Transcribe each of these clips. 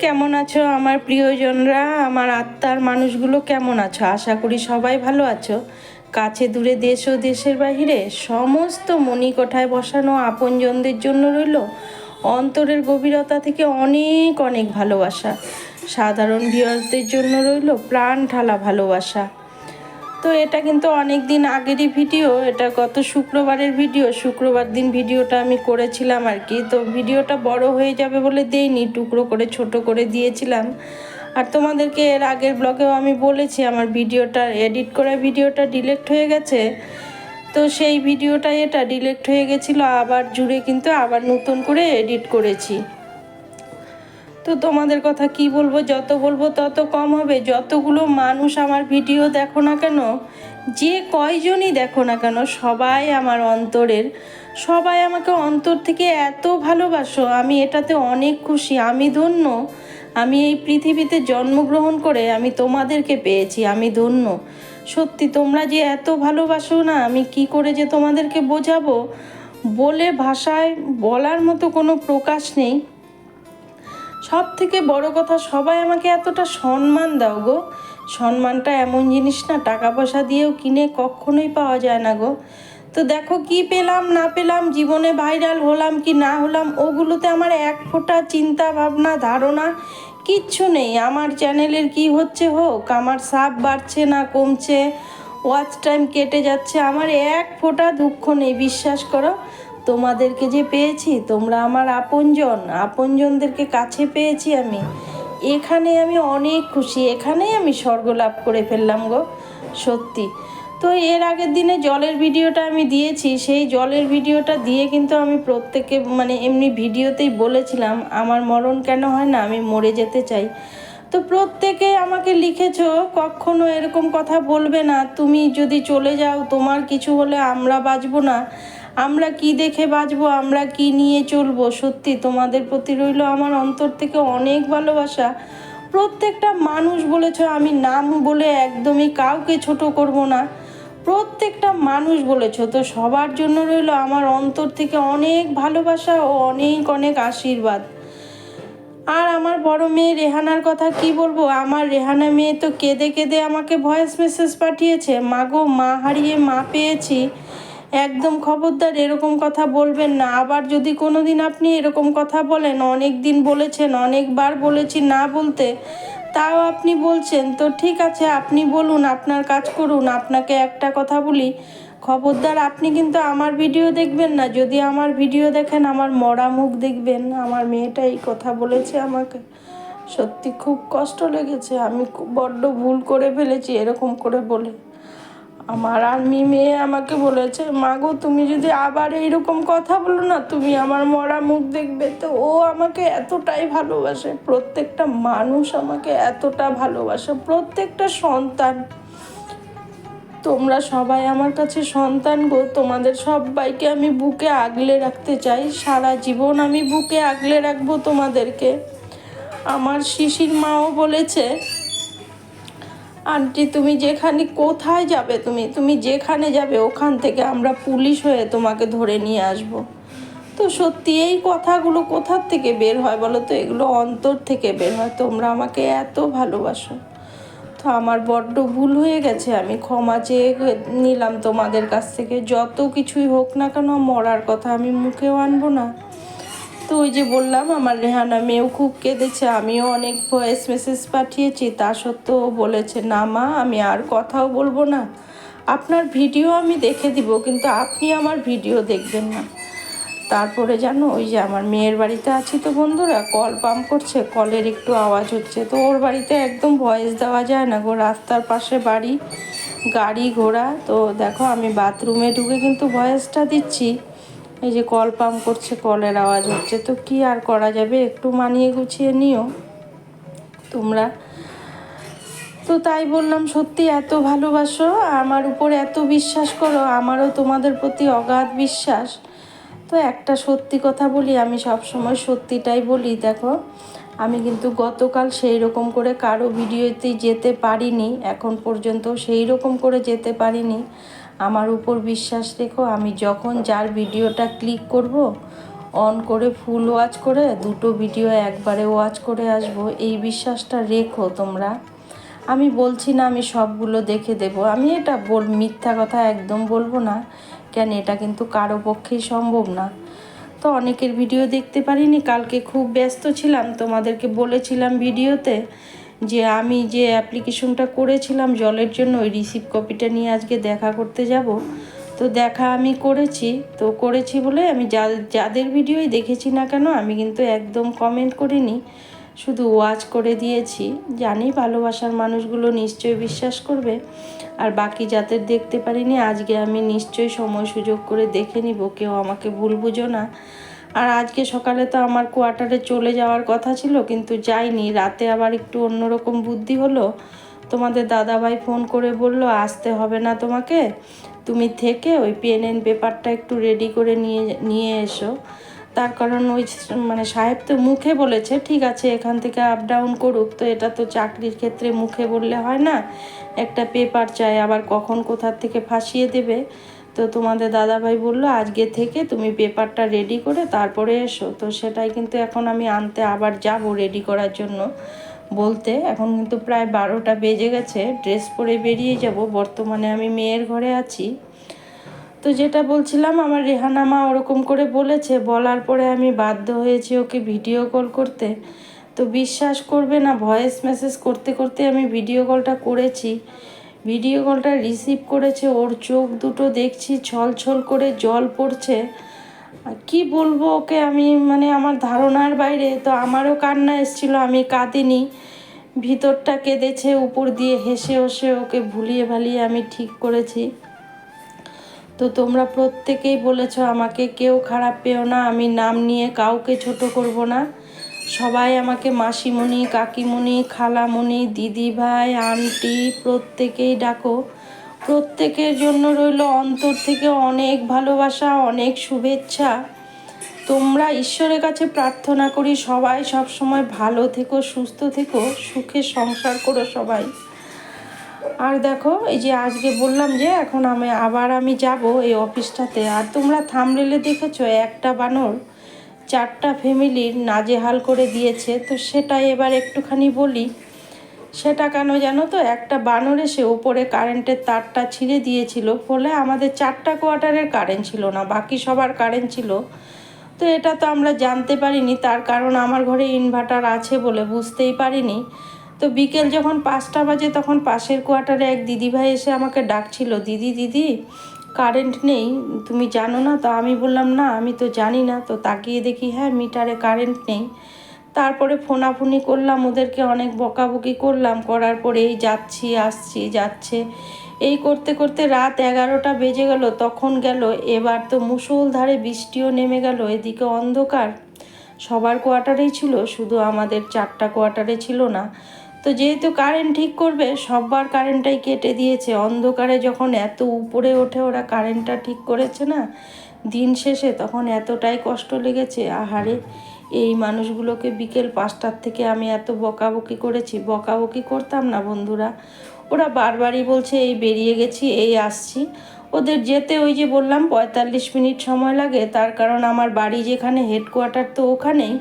কেমন আছো আমার প্রিয়জনরা? আমার আত্মার মানুষগুলো কেমন আছো? আশা করি সবাই ভালো আছো। কাছে দূরে দেশ ও দেশের বাহিরে সমস্ত মণিকোঠায় বসানো আপনজনদের জন্য রইল অন্তরের গভীরতা থেকে অনেক অনেক ভালোবাসা। সাধারণ ভিউয়ার্সদের জন্য রইল প্রাণ ঠালা ভালোবাসা। তো এটা কিন্তু অনেক দিন আগেরই ভিডিও, এটা গত শুক্রবারের ভিডিও, শুক্রবার দিন ভিডিওটা আমি করেছিলাম আর কি। তো ভিডিওটা বড় হয়ে যাবে বলে দেইনি, টুকরো করে ছোট করে দিয়েছিলাম। আর তোমাদেরকে এর আগের ব্লগেও আমি বলেছি, আমার ভিডিওটা, এডিট করা ভিডিওটা ডিলেক্ট হয়ে গেছে। তো সেই ভিডিওটা এটা ডিলেক্ট হয়ে গেছিল, আবার জুড়ে কিন্তু আবার নতুন করে এডিট করেছি। তো তোমাদের কথা কি বলব? যত বলব তত কম হবে। যতগুলো মানুষ আমার ভিডিও দেখো না কেন, যে কয়জনই দেখো না কেন, সবাই আমার অন্তরের, সবাই আমাকে অন্তর থেকে এত ভালোবাসো। আমি এটাতে অনেক খুশি। আমি ধন্য। আমি এই পৃথিবীতে জন্মগ্রহণ করে আমি তোমাদেরকে পেয়েছি। আমি ধন্য। সত্যি, তোমরা যে এত ভালোবাসো না, আমি কি করে যে তোমাদেরকে বোঝাবো? বলে ভাষায় বলার মতো কোনো প্রকাশ নেই। সব থেকে বড় কথা, সবাই আমাকে এতটা সম্মান দাও গো। সম্মানটা এমন জিনিস না টাকা পয়সা দিয়েও কিনে কখনোই পাওয়া যায় না গো। তো দেখো কি পেলাম, না পেলাম, জীবনে ভাইরাল হলাম কি না হলাম, ওগুলোতে আমার এক ফোঁটা চিন্তা, ভাবনা, ধারণা কিচ্ছু নেই। আমার চ্যানেলের কি হচ্ছে হোক, আমার সাপ বাড়ছে না কমছে ওয়াচ টাইম কেটে যাচ্ছে, আমার এক ফোঁটা দুঃখ নেই, বিশ্বাস করো। তোমাদেরকে যে পেয়েছি, তোমরা আমার আপনজন। আপনজনদেরকে কাছে পেয়েছি আমি। এখানে আমি অনেক খুশি, এখানেই আমি স্বর্গ লাভ করে ফেললাম গো, সত্যি। তো এর আগের দিনে জলের ভিডিওটা আমি দিয়েছি, সেই জলের ভিডিওটা দিয়ে কিন্তু আমি প্রত্যেকে মানে এমনি ভিডিওতেই বলেছিলাম, আমার মরণ কেন হয় না, আমি মরে যেতে চাই। তো প্রত্যেকে আমাকে লিখেছ, কখনো এরকম কথা বলবে না, তুমি যদি চলে যাও, তোমার কিছু হলে আমরা বাঁচবো না। আমরা কি দেখে বাঁচবো, আমরা কি নিয়ে চলবো? সত্যি তোমাদের প্রতি রইল আমার অন্তর থেকে অনেক ভালোবাসা। প্রত্যেকটা মানুষ বলেছ, আমি নাম বলে একদমই কাউকে ছোট করব না। প্রত্যেকটা মানুষ বলেছ, তো সবার জন্য রইল আমার অন্তর থেকে অনেক ভালোবাসা ও অনেক অনেক আশীর্বাদ। আর আমার বড় মেয়ে রেহানার কথা কি বলব? আমার রেহানা মেয়ে তো কেঁদে কেঁদে আমাকে ভয়েস মেসেজ পাঠিয়েছে মাগো মা হারিয়ে মা পেয়েছি। একদম খবরদার, এরকম কথা বলবেন না। আবার যদি কোনো দিন আপনি এরকম কথা বলেন, অনেক দিন বলেছেন, অনেকবার বলেছি না বলতে, তাও আপনি বলছেন, তো ঠিক আছে, আপনি বলুন, আপনার কাজ করুন, আপনাকে একটা কথা বলি। খবরদার, আপনি কিন্তু আমার ভিডিও দেখবেন না। যদি আমার ভিডিও দেখেন, আমার মরা মুখ দেখবেন। আমার মেয়েটা এই কথা বলেছে আমাকে। সত্যি খুব কষ্ট লেগেছে, আমি বড্ড ভুল করে ফেলেছি, এরকম করে বলে। আমার আর্মি মেয়ে আমাকে বলেছে, মা গো, তুমি যদি আবার এইরকম কথা বলো না, তুমি আমার মরা মুখ দেখবে। তো ও আমাকে এতটাই ভালোবাসে, প্রত্যেকটা মানুষ আমাকে এতটা ভালোবাসে, প্রত্যেকটা সন্তান। তোমরা সবাই আমার কাছে সন্তান গো, তোমাদের সবাইকে আমি বুকে আগলে রাখতে চাই, সারা জীবন আমি বুকে আগলে রাখব তোমাদেরকে। আমার শিশির মাও বলেছে আন্টি, তুমি যেখানে, কোথায় যাবে তুমি? তুমি যেখানে যাবে, ওখান থেকে আমরা পুলিশ হয়ে তোমাকে ধরে নিয়ে আসব। তো সত্যি এই কথাগুলো কোথার থেকে বের হয় বলো তো? এগুলো অন্তর থেকে বের হয়। তোমরা আমাকে এত ভালোবাসো। তো আমার বড্ড ভুল হয়ে গেছে। আমি ক্ষমা চেয়ে নিলাম তোমাদের কাছ থেকে। যত কিছুই হোক না কেন মরার কথা আমি মুখেও আনব না। তো ওই যে বললাম, আমার রেহানা মেয়েও খুব কেঁদেছে, আমিও অনেক ভয়েস মেসেজ পাঠিয়েছি, তা সত্ত্বেও বলেছে, না মা, আমি আর কথাও বলব না। আপনার ভিডিও আমি দেখে দিব, কিন্তু আপনি আমার ভিডিও দেখবেন না। তারপরে জানো, ওই যে আমার মেয়ের বাড়িতে আছি তো বন্ধুরা, কল পাম্প করছে, কলের একটু আওয়াজ হচ্ছে। তো ওর বাড়িতে একদম ভয়েস দেওয়া যায় না গো, রাস্তার পাশে বাড়ি, গাড়ি ঘোড়া। তো দেখো, আমি বাথরুমে ঢুকে কিন্তু ভয়েসটা দিচ্ছি। এই যে কল পাম্প করছে, কলের আওয়াজ হচ্ছে। তো কি আর করা যাবে? একটু মানিয়ে গুছিয়ে নিও তোমরা। তো তাই বললাম, সত্যি এত ভালোবাসো, আমার উপর এত বিশ্বাস করো, আমারও তোমাদের প্রতি অগাধ বিশ্বাস। তো একটা সত্যি কথা বলি, আমি সব সময় সত্যিটাই বলি, দেখো। আমি কিন্তু গতকাল সেই রকম করে কারও ভিডিওতেই যেতে পারিনি, এখন পর্যন্ত সেই রকম করে যেতে পারিনি। আমার উপর বিশ্বাস রেখো, আমি যখন যার ভিডিওটা ক্লিক করব অন করে ফুল ওয়াচ করে, দুটো ভিডিও একবারে ওয়াচ করে আসব। এই বিশ্বাসটা রেখো তোমরা। আমি বলছি না আমি সবগুলো দেখে দেব। আমি এটা বল, মিথ্যা কথা একদম বলব না। কেন? এটা কিন্তু কারও পক্ষেই সম্ভব না। তো অনেকের ভিডিও দেখতে পারিনি, কালকে খুব ব্যস্ত ছিলাম, তোমাদেরকে বলেছিলাম ভিডিওতে যে আমি যে অ্যাপ্লিকেশনটা করেছিলাম জলের জন্য, ওই রিসিভ কপিটা নিয়ে আজকে দেখা করতে যাব। তো দেখা আমি করেছি, তো করেছি বলে আমি যাদের ভিডিওই দেখেছি না কেন, আমি কিন্তু একদম কমেন্ট করিনি। শুধু ওয়াচ করে দিয়েছি। জানি ভালোবাসার মানুষগুলো নিশ্চয়ই বিশ্বাস করবে। আর বাকি যাদের দেখতে পারিনি, আজকে আমি নিশ্চয়ই সময় সুযোগ করে দেখে নিব। কেউ আমাকে ভুল বুঝো না। আর আজকে সকালে তো আমার কোয়ার্টারে চলে যাওয়ার কথা ছিল, কিন্তু যাইনি। রাতে আবার একটু অন্যরকম বুদ্ধি হলো। তোমাদের দাদাভাই ফোন করে বলল, আসতে হবে না তোমাকে। তুমি থেকে ওই পেন এন্ড পেপারটা একটু রেডি করে নিয়ে নিয়ে এসো। তার কারণ ওই মানে সাহেব তো মুখে বলেছে, ঠিক আছে, এখান থেকে আপ ডাউন করুক। তো এটা তো চাকরির ক্ষেত্রে মুখে বললে হয় না। একটা পেপার চাই, আবার কখন কোথার থেকে ফাঁসিয়ে দেবে? তো তোমাদের দাদাভাই বলল, আজকে থেকে তুমি পেপারটা রেডি করে তারপরে এসো। তো সেটাই কিন্তু এখন আমি আনতে আবার যাব রেডি করার জন্য। বলতে এখন কিন্তু প্রায় বারোটা বেজে গেছে ড্রেস পরে বেরিয়ে যাব। বর্তমানে আমি মেয়ের ঘরে আছি। তো যেটা বলছিলাম, আমার রেহানা মা ওরকম করে বলেছে, বলার পরে আমি বাধ্য হয়েছি ওকে ভিডিও কল করতে। তো বিশ্বাস করবে না ভয়েস মেসেজ করতে করতে আমি ভিডিও কলটা করেছি। ভিডিও কলটা রিসিভ করেছে, ওর চোখ দুটো দেখছি, ছল ছল করে জল পড়ছে। কি বলব ওকে আমি মানে আমার ধারণার বাইরে, তো আমারও কান্না এসেছিল, আমি কাঁদিনি। ভিতরটা কেঁদেছে, উপর দিয়ে হেসে হেসে ওকে ভুলিয়ে ভালিয়ে আমি ঠিক করেছি। তো তোমরা প্রত্যেকেই বলেছ, আমাকে কেউ খারাপ পেও না, আমি নাম নিয়ে কাউকে ছোট করব না। সবাই আমাকে মাসিমণি, কাকিমণি, খালামণি দিদি ভাই আন্টি প্রত্যেকেই ডাকো। প্রত্যেকের জন্য রইল অন্তর থেকে অনেক ভালোবাসা, অনেক শুভেচ্ছা। তোমরা ঈশ্বরের কাছে প্রার্থনা করি সবাই সব সময় ভালো থেকো, সুস্থ থেকো, সুখে সংসার করো সবাই। আর দেখো, এই যে আজকে বললাম যে এখন আমি, আবার আমি যাব এই অফিসটাতে। আর তোমরা থামলেলে দেখেছ, একটা বানর চারটা ফ্যামিলির নাজেহাল করে দিয়েছে, তো সেটাই এবার একটুখানি বলি। সেটা কেন জানো তো, একটা বানর এসে ওপরে কারেন্টের তারটা ছিঁড়ে দিয়েছিল, ফলে আমাদের চারটা কোয়ার্টারের কারেন্ট ছিল না, বাকি সবার কারেন্ট ছিল। তো এটা তো আমরা জানতে পারিনি, তার কারণ আমার ঘরে ইনভার্টার আছে বলে বুঝতেই পারিনি। তো বিকেল যখন পাঁচটা বাজে তখন পাশের কোয়ার্টারে এক দিদিভাই এসে আমাকে ডাকছিল, দিদি দিদি কারেন্ট নেই, তুমি জানো না, তো আমি বললাম, না, আমি তো জানি না। তো তাকিয়ে দেখি হ্যাঁ মিটারে কারেন্ট নেই। তারপরে ফোনাফুনি করলাম, ওদেরকে অনেক বকাবকি করলাম, করার পরে এই যাচ্ছি, আসছি, যাচ্ছে। এই করতে করতে রাত এগারোটা বেজে গেল, তখন গেল, এবার তো মুষলধারে বৃষ্টিও নেমে গেল, এদিকে অন্ধকার। সবার কোয়ার্টারেই ছিল, শুধু আমাদের চারটা কোয়ার্টারে ছিল না। তো যেহেতু কারেন্ট ঠিক করবে, সববার কারেন্টটাই কেটে দিয়েছে। অন্ধকারে যখন এত উপরে ওঠে, ওরা কারেন্টটা ঠিক করেছে না, দিন শেষে তখন এতটাই কষ্ট লেগেছে। আহারে, এই মানুষগুলোকে বিকেল পাঁচটার থেকে আমি এত বকাবকি করেছি। বকাবকি করতাম না বন্ধুরা। ওরা বারবারই বলছে, এই বেরিয়ে গেছি, এই আসছি। ওদের যেতে ওই যে বললাম, পঁয়তাল্লিশ মিনিট সময় লাগে। তার কারণ আমার বাড়ি যেখানে হেডকোয়ার্টার তো ওখানেই,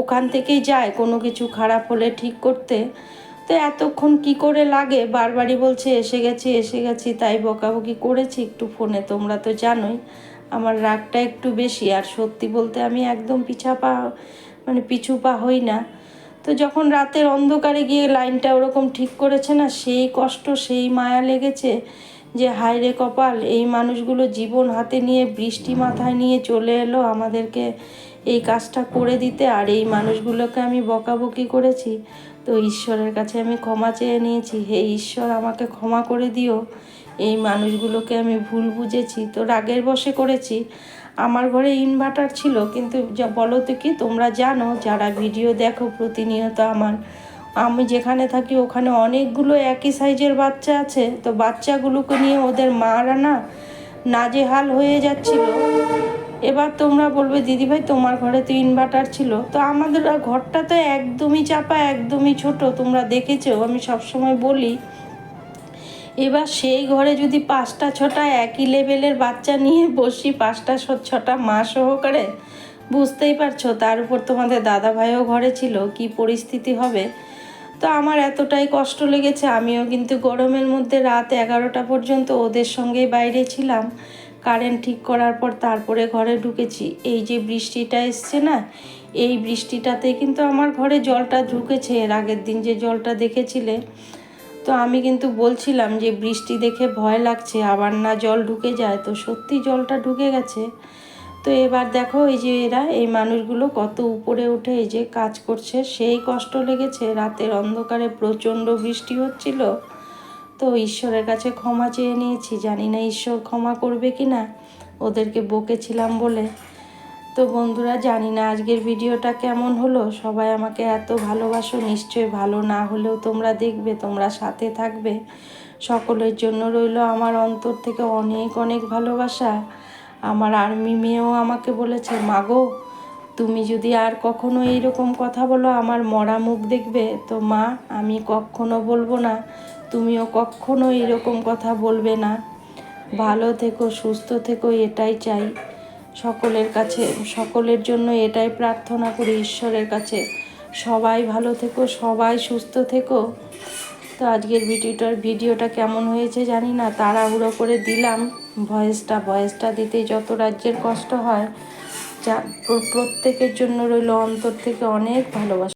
ওখান থেকেই যায় কোনো কিছু খারাপ হলে ঠিক করতে। তো এতক্ষণ কি করে লাগে? বারবারই বলছে, এসে গেছি এসে গেছি, তাই বকাবকি করেছি একটু ফোনে, তোমরা তো জানোই। আমার রাগটা একটু বেশি, আর সত্যি বলতে আমি একদম পিছা পা মানে পিছু পা হই না। তো যখন রাতের অন্ধকারে গিয়ে লাইনটা ওরকম ঠিক করেছে না, সেই কষ্ট, সেই মায়া লেগেছে যে হায়রে কপাল, এই মানুষগুলো জীবন হাতে নিয়ে বৃষ্টি মাথায় নিয়ে চলে এলো আমাদেরকে এই কাজটা করে দিতে, আর এই মানুষগুলোকে আমি বকাবকি করেছি। তো ঈশ্বরের কাছে আমি ক্ষমা চেয়ে নিয়েছি। হে ঈশ্বর, আমাকে ক্ষমা করে দিও। এই মানুষগুলোকে আমি ভুল বুঝেছি, তো রাগের বসে করেছি। আমার ঘরে ইনভার্টার ছিল, কিন্তু যা বলো তো কি, তোমরা জানো, যারা ভিডিও দেখো প্রতিনিয়ত আমার, আমি যেখানে থাকি ওখানে অনেকগুলো একই সাইজের বাচ্চা আছে। তো বাচ্চাগুলোকে নিয়ে ওদের মারা না, নাজেহাল হয়ে যাচ্ছিল। এবার তোমরা বলবে, দিদিভাই, তোমার ঘরে তো ইনভার্টার ছিল। তো আমাদের ঘরটা তো একদমই চাপা, একদমই ছোট। তোমরা দেখেছ, আমি সবসময় বলি, এবার সেই ঘরে যদি পাঁচটা, ছটা একই লেভেলের বাচ্চা নিয়ে বসি, পাঁচটা ছটা মা সহকারে, বুঝতেই পারছ, তার উপর তোমাদের দাদা ভাইও ঘরে ছিল, কি পরিস্থিতি হবে? তো আমার এতটাই কষ্ট লেগেছে, আমিও কিন্তু গরমের মধ্যে রাত এগারোটা পর্যন্ত ওদের সঙ্গেই বাইরে ছিলাম। কারেন্ট ঠিক করার পর তারপরে ঘরে ঢুকেছি। এই যে বৃষ্টিটা এসছে না, এই বৃষ্টিটাতে কিন্তু আমার ঘরে জলটা ঢুকেছে। এর আগের দিন যে জলটা দেখেছিলে, তো আমি কিন্তু বলছিলাম যে বৃষ্টি দেখে ভয় লাগছে, আবার না জল ঢুকে যায়। তো সত্যি জলটা ঢুকে গেছে। তো এবার দেখো এই যে এরা, এই মানুষগুলো কত উপরে উঠে এই যে কাজ করছে। সেই কষ্ট লেগেছে। রাতের অন্ধকারে প্রচণ্ড বৃষ্টি হচ্ছিল। তো ঈশ্বরের কাছে ক্ষমা চেয়ে নিয়েছি। জানি না ঈশ্বর ক্ষমা করবে কি না ওদেরকে বকেছিলাম বলে। তো বন্ধুরা, জানি না আজকের ভিডিওটা কেমন হলো। সবাই আমাকে এত ভালোবাসো, নিশ্চয়ই ভালো না হলেও তোমরা দেখবে, তোমরা সাথে থাকবে। সকলের জন্য রইল আমার অন্তর থেকে অনেক অনেক ভালোবাসা। আমার আর্মি মেয়েও আমাকে বলেছে মাগো তুমি যদি আর কখনো এইরকম কথা বলো, আমার মরা মুখ দেখবে। তো মা, আমি কখনো বলব না। তুমিও কখনো এরকম কথা বলবে না। ভালো থেকো, সুস্থ থেকো, এটাই চাই। সকলের কাছে, সকলের জন্য এটাই প্রার্থনা করি ঈশ্বরের কাছে। সবাই ভালো থেকো, সবাই সুস্থ থেকো। তো আজকের ভিডিওটার ভিডিওটা কেমন হয়েছে জানি না, তাড়াহুড়ো করে দিলাম। ভয়েসটা ভয়েসটা দিতে যত রাজ্যের কষ্ট হয়, যা, প্রত্যেকের জন্য রইল অন্তর থেকে অনেক ভালোবাসা।